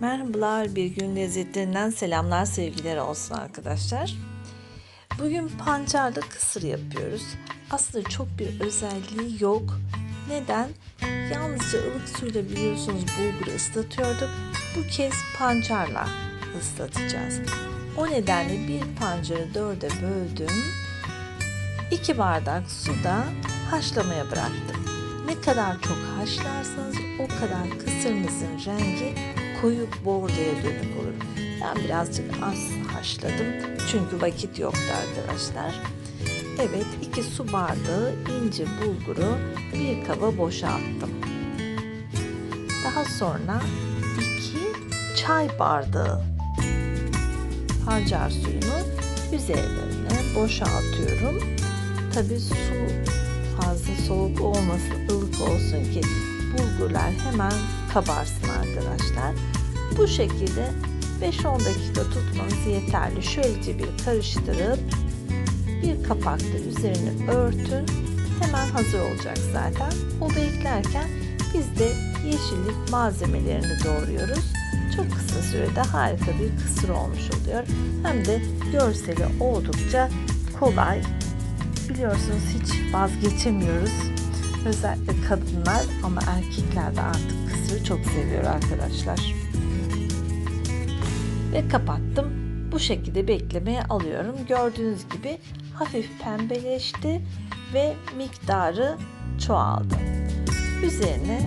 Merhabalar, bir gün lezzetlerinden selamlar, sevgiler olsun arkadaşlar. Bugün pancarlı kısır yapıyoruz. Aslında çok bir özelliği yok. Neden? Yalnızca ılık suyla biliyorsunuz bulgur ıslatıyorduk. Bu kez pancarla ıslatacağız. O nedenle bir pancarı dörde böldüm. 2 bardak suda haşlamaya bıraktım. Ne kadar çok haşlarsanız o kadar kısırınızın rengi koyu bordoya dönük olur. Ben birazcık az haşladım çünkü vakit yoktu arkadaşlar. Evet 2 su bardağı ince bulguru bir kaba boşalttım. Daha sonra 2 çay bardağı pancar suyunu üzerine boşaltıyorum. Tabi su fazla soğuk olmasın, ılık olsun ki bulgurlar hemen kabarsın arkadaşlar. Bu şekilde 5-10 dakika tutmanız yeterli. Şöylece bir karıştırıp bir kapakla üzerini örtün. Hemen hazır olacak zaten. O beklerken biz de yeşillik malzemelerini doğruyoruz. Çok kısa sürede harika bir kısır olmuş oluyor. Hem de görseli oldukça kolay. Biliyorsunuz hiç vazgeçemiyoruz. Özellikle kadınlar ama erkekler de artık kısırı çok seviyor arkadaşlar. Ve kapattım. Bu şekilde beklemeye alıyorum. Gördüğünüz gibi hafif pembeleşti ve miktarı çoğaldı. Üzerine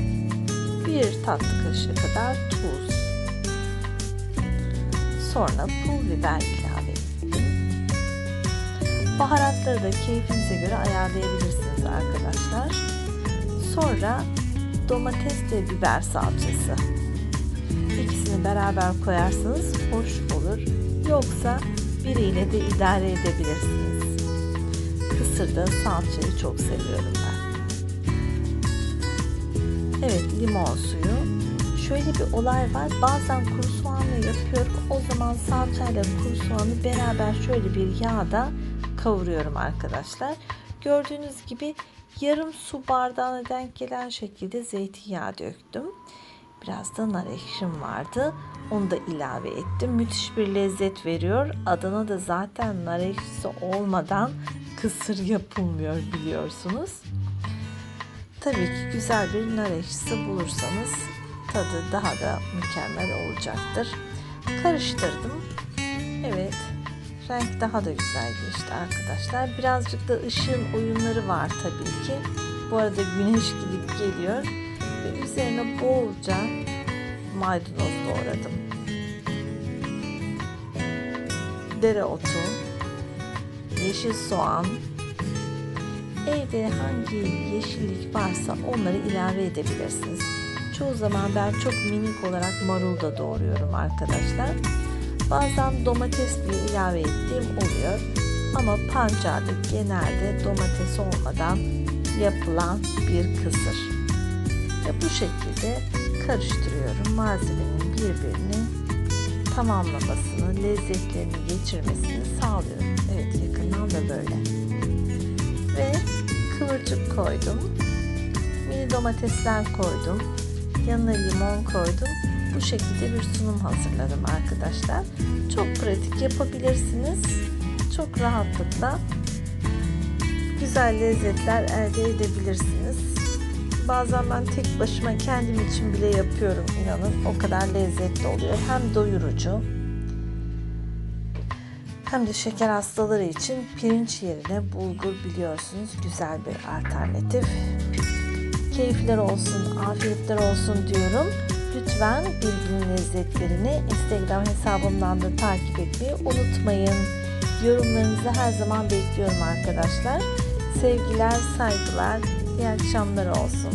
bir tatlı kaşığı kadar tuz. Sonra pul biber ilave ettim. Baharatları da keyfinize göre ayarlayabilirsiniz arkadaşlar. Sonra domates ve biber salçası. İkisini beraber koyarsanız hoş olur. Yoksa biriyle de idare edebilirsiniz. Kısırda salçayı çok seviyorum ben. Evet limon suyu. Şöyle bir olay var. Bazen kuru soğanla yapıyorum. O zaman salçayla kuru soğanı beraber şöyle bir yağda kavuruyorum arkadaşlar. Gördüğünüz gibi yarım su bardağına denk gelen şekilde zeytinyağı döktüm. Biraz da nar ekşim vardı. Onu da ilave ettim. Müthiş bir lezzet veriyor. Adana da zaten nar ekşisi olmadan kısır yapılmıyor biliyorsunuz. Tabii ki güzel bir nar ekşisi bulursanız tadı daha da mükemmel olacaktır. Karıştırdım. Evet. Renk daha da güzel geçti arkadaşlar. Birazcık da ışığın oyunları var tabii ki. Bu arada güneş gidip geliyor. Ve üzerine bolca maydanoz doğradım. Dereotu, yeşil soğan, evde hangi yeşillik varsa onları ilave edebilirsiniz. Çoğu zaman ben çok minik olarak marul da doğruyorum arkadaşlar. Bazen domates bile ilave ettiğim oluyor. Ama pancarda genelde domates olmadan yapılan bir kısır. Ve bu şekilde karıştırıyorum. Malzemenin birbirini tamamlamasını, lezzetlerini geçirmesini sağlıyorum. Evet yakından da böyle. Ve kıvırcık koydum. Mini domatesler koydum. Yanına limon koydum. Bu şekilde bir sunum hazırladım arkadaşlar. Çok pratik yapabilirsiniz. Çok rahatlıkla güzel lezzetler elde edebilirsiniz. Bazen ben tek başıma kendim için bile yapıyorum inanın. O kadar lezzetli oluyor. Hem doyurucu hem de şeker hastaları için pirinç yerine bulgur biliyorsunuz güzel bir alternatif. Keyifler olsun, afiyetler olsun diyorum. Lütfen birbirinin lezzetlerini Instagram hesabımdan da takip etmeyi unutmayın. Yorumlarınızı her zaman bekliyorum arkadaşlar. Sevgiler, saygılar, iyi akşamlar olsun.